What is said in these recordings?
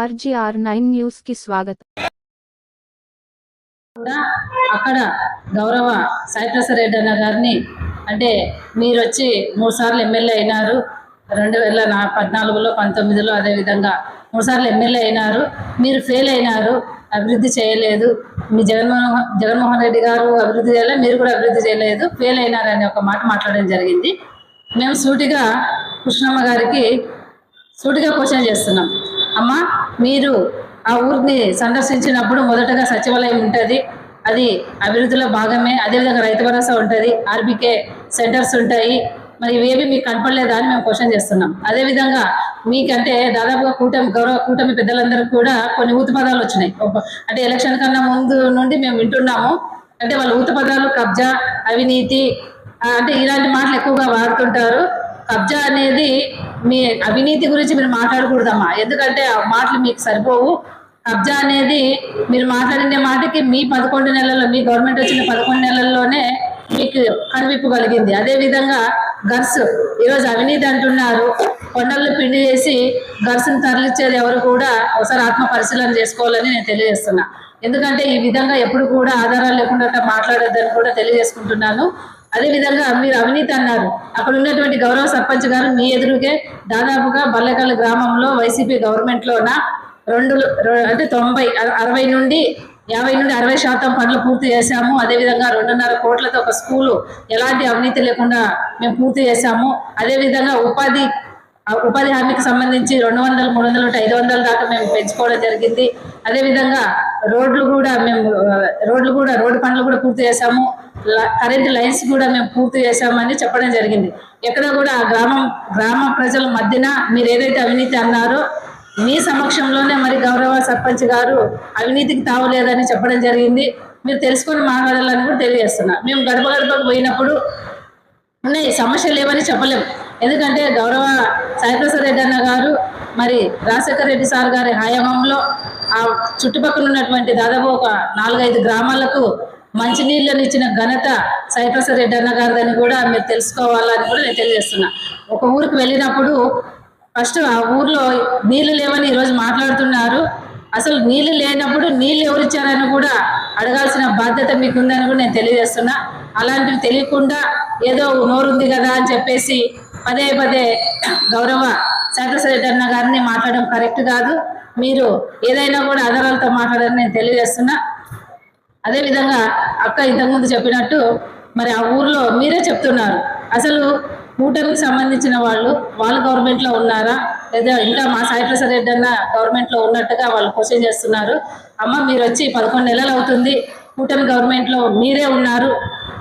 RGR nine న్యూస్కి స్వాగతం. కూడా అక్కడ గౌరవ సాయిప్రసాద్ రెడ్డి అన్న గారిని అంటే మీరు వచ్చి మూడు సార్లు ఎమ్మెల్యే అయినారు. రెండు వేల నా పద్నాలుగులో పంతొమ్మిదిలో అదేవిధంగా మూడు సార్లు ఎమ్మెల్యే అయినారు. మీరు ఫెయిల్ అయినారు. అభివృద్ధి చేయలేదు. మీ జగన్మోహన్ జగన్మోహన్ రెడ్డి గారు అభివృద్ధి చేయలేదు మీరు కూడా అభివృద్ధి చేయలేదు. ఫెయిల్ అయినారు అనే ఒక మాట మాట్లాడడం జరిగింది. మేము సూటిగా కృష్ణమ్మ గారికి సూటిగా క్వశ్చన్ చేస్తున్నాం. అమ్మ మీరు ఆ ఊరిని సందర్శించినప్పుడు మొదటగా సచివాలయం ఉంటుంది అది అభివృద్ధిలో భాగమే అదేవిధంగా రైతు భరోసా ఉంటుంది ఆర్బీకే సెంటర్స్ ఉంటాయి. మరి ఇవేవి మీకు కనపడలేదా అని మేము క్వశ్చన్ చేస్తున్నాం. అదేవిధంగా మీకంటే దాదాపుగా కూటమి గౌరవ కూటమి పెద్దలందరూ కూడా కొన్ని ఊత పదాలు వచ్చినాయి అంటే ఎలక్షన్ కన్నా ముందు నుండి మేము వింటున్నాము. అంటే వాళ్ళ ఊత పదాలు కబ్జా అవినీతి అంటే ఇలాంటి మాటలు ఎక్కువగా వాడుతుంటారు. కబ్జా అనేది మీ అవినీతి గురించి మీరు మాట్లాడకూడదమ్మా. ఎందుకంటే ఆ మాటలు మీకు సరిపోవు. కబ్జా అనేది మీరు మాట్లాడిన మాటకి మీ పదకొండు నెలల్లో మీ గవర్నమెంట్ వచ్చిన పదకొండు నెలల్లోనే మీకు కనువిప్పు కలిగింది. అదే విధంగా గర్స్ ఈరోజు అవినీతి అంటున్నారు. కొండల్లో పిండి చేసి గర్స్ను తరలిచ్చేది ఎవరు కూడా ఒకసారి ఆత్మ పరిశీలన చేసుకోవాలని నేను తెలియజేస్తున్నా. ఎందుకంటే ఈ విధంగా ఎప్పుడు కూడా ఆధారాలు లేకుండా అట్లా మాట్లాడొద్దని కూడా తెలియజేసుకుంటున్నాను. అదే విధంగా మీరు అవినీతి అన్నారు. అక్కడ ఉన్నటువంటి గౌరవ సర్పంచ్ గారు మీ ఎదురుగే దాదాపుగా బల్లెకల్ గ్రామంలో వైసీపీ గవర్నమెంట్లోన? రెండు అంటే తొంభై అర- అరవై నుండి యాభై నుండి అరవై శాతం పనులు పూర్తి చేశాము. అదేవిధంగా రెండున్నర కోట్లతో ఒక స్కూలు. ఎలాంటి అవినీతి లేకుండా మేము పూర్తి చేశాము. అదేవిధంగా ఉపాధి ఉపాధి హామీకి సంబంధించి రెండు వందలు మూడు వందలు ఐదు వందల దాకా మేము పెంచుకోవడం జరిగింది. అదేవిధంగా రోడ్లు కూడా మేము రోడ్లు కూడా రోడ్డు పనులు కూడా పూర్తి చేశాము. కరెంటు లైన్స్ కూడా మేము పూర్తి చేశామని చెప్పడం జరిగింది. ఎక్కడ కూడా ఆ గ్రామం గ్రామ ప్రజల మధ్యన మీరు ఏదైతే అవినీతి అన్నారో మీ సమక్షంలోనే మరి గౌరవ సర్పంచ్ గారు అవినీతికి తావలేదని చెప్పడం జరిగింది. మీరు తెలుసుకొని మాట్లాడాలని కూడా తెలియజేస్తున్నా. మేము గడప గడపకు పోయినప్పుడు ఉన్నాయి సమస్యలు లేవని చెప్పలేం. ఎందుకంటే గౌరవ సాయిప్రసాద్ రెడ్డి అన్న గారు మరి రాజశేఖర రెడ్డి సార్ గారి హయాంలో ఆ చుట్టుపక్కల ఉన్నటువంటి దాదాపు ఒక నాలుగైదు గ్రామాలకు మంచినీళ్ళని ఇచ్చిన ఘనత సాయిప్రసాద్ రెడ్డి అన్న గారిదని కూడా మీరు తెలుసుకోవాలని కూడా నేను తెలియజేస్తున్నా. ఒక ఊరికి వెళ్ళినప్పుడు ఫస్ట్ ఆ ఊర్లో నీళ్ళు లేవని ఈరోజు మాట్లాడుతున్నారు. అసలు నీళ్ళు లేనప్పుడు నీళ్ళు ఎవరిచ్చారని కూడా అడగాల్సిన బాధ్యత మీకు ఉందని కూడా నేను తెలియజేస్తున్నా. అలాంటివి తెలియకుండా ఏదో నోరుంది కదా అని చెప్పేసి పదే పదే గౌరవ శాఖసరెడ్డి అన్న గారిని మాట్లాడడం కరెక్ట్ కాదు. మీరు ఏదైనా కూడా ఆధారాలతో మాట్లాడాలని నేను తెలియజేస్తున్నా. అదేవిధంగా అక్క ఇంతకుముందు చెప్పినట్టు మరి ఆ ఊర్లో మీరే చెప్తున్నారు. అసలు కూటమికి సంబంధించిన వాళ్ళు వాళ్ళు గవర్నమెంట్లో ఉన్నారా? లేదా ఇంకా మా సాయి ప్రసాద్ రెడ్డి అన్న గవర్నమెంట్లో ఉన్నట్టుగా వాళ్ళు క్వశ్చన్ చేస్తున్నారు. అమ్మ మీరు వచ్చి పదకొండు నెలలు అవుతుంది. కూటమి గవర్నమెంట్లో మీరే ఉన్నారు.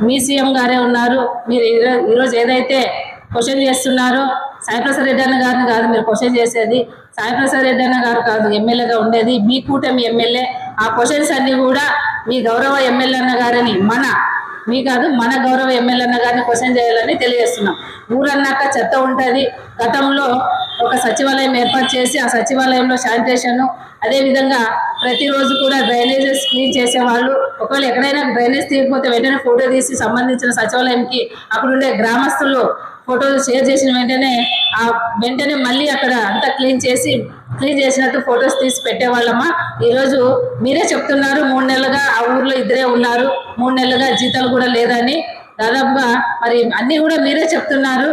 మీ సీఎం గారే ఉన్నారు. మీరు ఈరోజు ఏదైతే క్వశ్చన్ చేస్తున్నారో సాయిప్రసాద్ రెడ్డి అన్న గారిని కాదు మీరు క్వశ్చన్ చేసేది. సాయిప్రసాద్ రెడ్డి అన్న గారు కాదు ఎమ్మెల్యేగా ఉండేది. మీ కూటమి ఎమ్మెల్యే. ఆ క్వశ్చన్స్ అన్నీ కూడా మీ గౌరవ ఎమ్మెల్యేన్న గారిని మన మీ కాదు మన గౌరవ ఎమ్మెల్యేన్న గారిని క్వశ్చన్ చేయాలని తెలియజేస్తున్నాం. ఊరన్నాక చెత్త ఉంటుంది. గతంలో ఒక సచివాలయం ఏర్పాటు చేసి ఆ సచివాలయంలో శానిటేషన్ అదేవిధంగా ప్రతిరోజు కూడా డ్రైనేజెస్ క్లీన్ చేసేవాళ్ళు. ఒకవేళ ఎక్కడైనా డ్రైనేజ్ తీయకపోతే వెంటనే ఫోటో తీసి సంబంధించిన సచివాలయంకి అక్కడుండే గ్రామస్తులు ఫోటోలు షేర్ చేసిన వెంటనే ఆ వెంటనే మళ్ళీ అక్కడ అంతా క్లీన్ చేసి క్లీన్ చేసినట్టు ఫొటోస్ తీసి పెట్టేవాళ్ళమ్మా ఈరోజు మీరే చెప్తున్నారు మూడు నెలలుగా ఆ ఊర్లో ఇద్దరే ఉన్నారు మూడు నెలలుగా జీతాలు కూడా లేదని. దాదాపుగా మరి అన్నీ కూడా మీరే చెప్తున్నారు.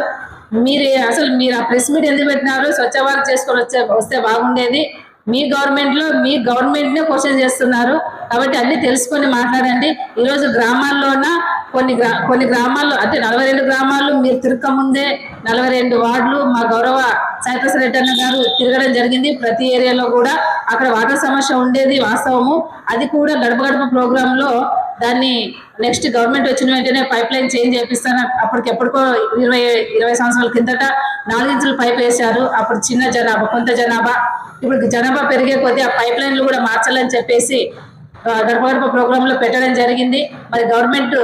మీరు అసలు మీరు ఆ ప్రెస్ మీట్ ఎందుకు పెట్టినారు? స్వచ్ఛ భారత్ చేసుకొని వచ్చే వస్తే బాగుండేది. మీ గవర్నమెంట్లో మీ గవర్నమెంట్నే క్వశ్చన్ చేస్తున్నారు. కాబట్టి అన్ని తెలుసుకొని మాట్లాడండి. ఈరోజు గ్రామాల్లోన కొన్ని గ్రా కొన్ని గ్రామాల్లో అంటే నలభై రెండు గ్రామాలు మీరు తిరగక ముందే నలభై రెండు వార్డులు మా గౌరవ సాయిప్రసాద్ రెడ్డి అన్న గారు తిరగడం జరిగింది. ప్రతి ఏరియాలో కూడా అక్కడ వాటర్ సమస్య ఉండేది వాస్తవము. అది కూడా గడప గడప ప్రోగ్రాంలో దాన్ని నెక్స్ట్ గవర్నమెంట్ వచ్చిన వెంటనే పైప్ లైన్ చేంజ్ చేపిస్తాను అప్పటికెప్పటికో ఇరవై ఇరవై సంవత్సరాల కిందట నాలుగించులు పైప్ వేశారు. అప్పుడు చిన్న జనాభా కొంత జనాభా. ఇప్పుడు జనాభా పెరిగే కొద్దీ ఆ పైప్ లైన్లు కూడా మార్చాలని చెప్పేసి గడప ప్రోగ్రామ్లో పెట్టడం జరిగింది. మరి గవర్నమెంట్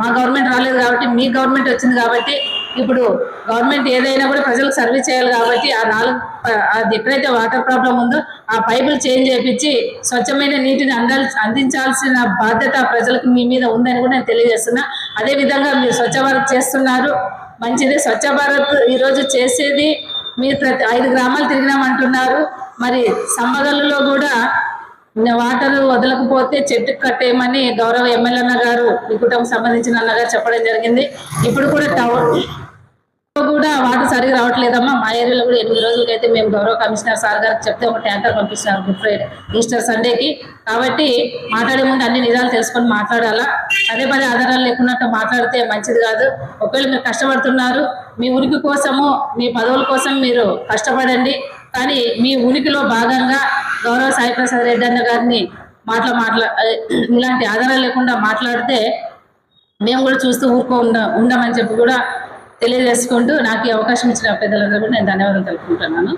మా గవర్నమెంట్ రాలేదు కాబట్టి మీ గవర్నమెంట్ వచ్చింది కాబట్టి ఇప్పుడు గవర్నమెంట్ ఏదైనా కూడా ప్రజలకు సర్వీస్ చేయాలి కాబట్టి ఆ నాలుగు అది ఎక్కడైతే వాటర్ ప్రాబ్లం ఉందో ఆ పైపులు చేంజ్ చేయించి స్వచ్ఛమైన నీటిని అందాల్ అందించాల్సిన బాధ్యత ప్రజలకు మీ మీద ఉందని కూడా నేను తెలియజేస్తున్నా. అదే విధంగా మీరు స్వచ్ఛ భారత్ చేస్తున్నారు. మంచిది. స్వచ్ఛ భారత్ ఈరోజు చేసేది మీరు ప్రతి ఐదు గ్రామాలు తిరిగినామంటున్నారు. మరి సంబగల్లో కూడా వాటర్ వదలకపోతే చెట్టు కట్టేయమని గౌరవ ఎమ్మెల్యే అన్న గారు ఈ కుటుంబం సంబంధించిన అన్నగారు చెప్పడం జరిగింది. ఇప్పుడు కూడా టౌన్ కూడా వాటర్ సరిగా రావట్లేదమ్మా. మా ఏరియాలో కూడా ఎనిమిది రోజులకైతే మేము గౌరవ కమిషనర్ సార్ గారికి చెప్తే ఒక ట్యాంకర్ పంపిస్తున్నారు గుడ్ ఫ్రైడే ఈస్టర్ సండేకి. కాబట్టి మాట్లాడే ముందు అన్ని నిజాలు తెలుసుకొని మాట్లాడాలా? అదే పదే ఆధారాలు లేకున్నట్టు మాట్లాడితే మంచిది కాదు. ఒకవేళ మీరు కష్టపడుతున్నారు మీ ఉనికి కోసము మీ పదవుల కోసం మీరు కష్టపడండి. కానీ మీ ఉనికిలో భాగంగా గౌరవ సాయి ప్రసాద్ రెడ్డి అన్న గారిని మాట్లా మాట్లా ఇలాంటి ఆధారాలు లేకుండా మాట్లాడితే మేము కూడా చూస్తూ ఊరుకో ఉండ ఉండమని చెప్పి కూడా తెలియజేసుకుంటూ నాకు ఈ అవకాశం ఇచ్చిన పెద్దలందరూ కూడా నేను ధన్యవాదాలు తెలుపుకుంటున్నాను.